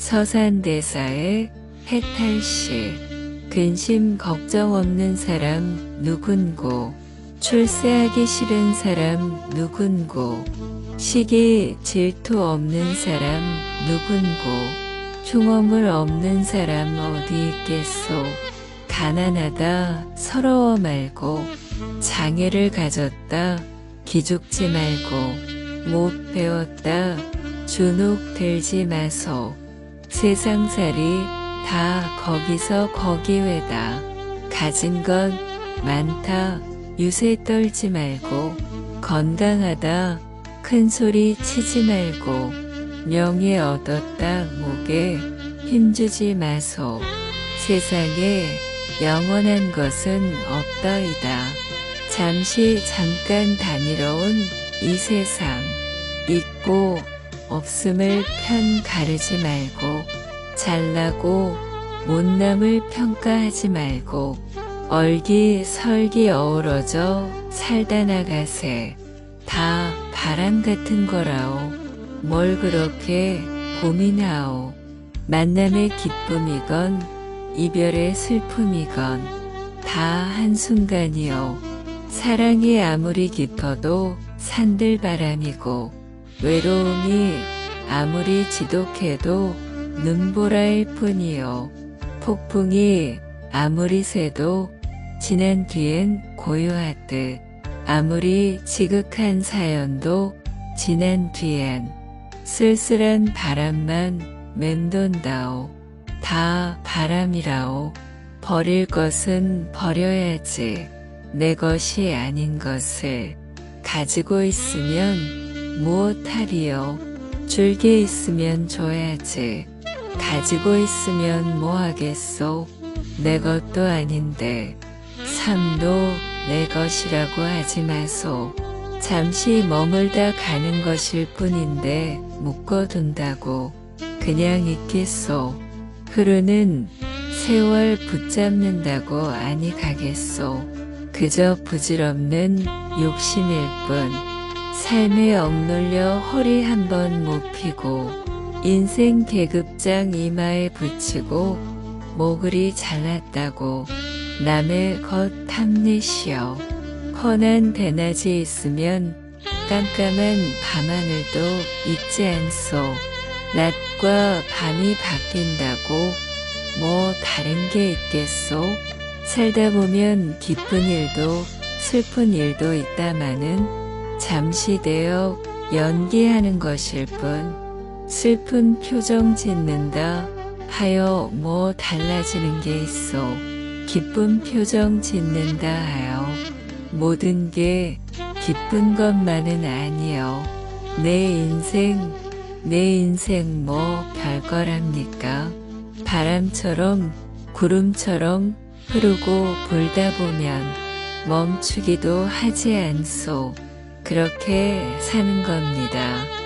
서산대사의 해탈시 근심 걱정 없는 사람 누군고? 출세하기 싫은 사람 누군고? 시기 질투 없는 사람 누군고? 흉엄을 없는 사람 어디 있겠소? 가난하다 서러워 말고 장애를 가졌다 기죽지 말고 못 배웠다 주눅 들지 마소 세상살이 다 거기서 거기외다. 가진 것 많다. 유세 떨지 말고 건강하다. 큰 소리 치지 말고 명예 얻었다. 목에 힘주지 마소. 세상에 영원한 것은 없다이다. 잠시 잠깐 다니러 온 이 세상. 있고 없음을 편 가르지 말고 잘나고 못남을 평가하지 말고 얼기설기 어우러져 살다 나가세. 다 바람 같은 거라오. 뭘 그렇게 고민하오. 만남의 기쁨이건 이별의 슬픔이건 다 한순간이요 사랑이 아무리 깊어도 산들바람이고 외로움이 아무리 지독해도 눈보라일 뿐이요. 폭풍이 아무리 새도 지난 뒤엔 고요하듯 아무리 지극한 사연도 지난 뒤엔 쓸쓸한 바람만 맴돈다오. 다 바람이라오. 버릴 것은 버려야지. 내 것이 아닌 것을 가지고 있으면 무엇하리요. 줄게 있으면 줘야지. 가지고 있으면 뭐 하겠소. 내 것도 아닌데 삶도 내 것이라고 하지 마소. 잠시 머물다 가는 것일 뿐인데 묶어둔다고 그냥 있겠소. 흐르는 세월 붙잡는다고 아니 가겠소. 그저 부질없는 욕심일 뿐. 삶에 억눌려 허리 한 번 못 피고 인생 계급장 이마에 붙이고 모글이 잘났다고 남의 것 탐내시오. 헌한 대낮이 있으면 깜깜한 밤하늘도 있지 않소. 낮과 밤이 바뀐다고 뭐 다른 게 있겠소? 살다 보면 기쁜 일도 슬픈 일도 있다마는 잠시 되어 연기하는 것일 뿐 슬픈 표정 짓는다 하여 뭐 달라지는 게 있어 기쁜 표정 짓는다 하여 모든 게 기쁜 것만은 아니요 내 인생 내 인생 뭐 별거랍니까 바람처럼 구름처럼 흐르고 불다 보면 멈추기도 하지 않소. 그렇게 사는 겁니다.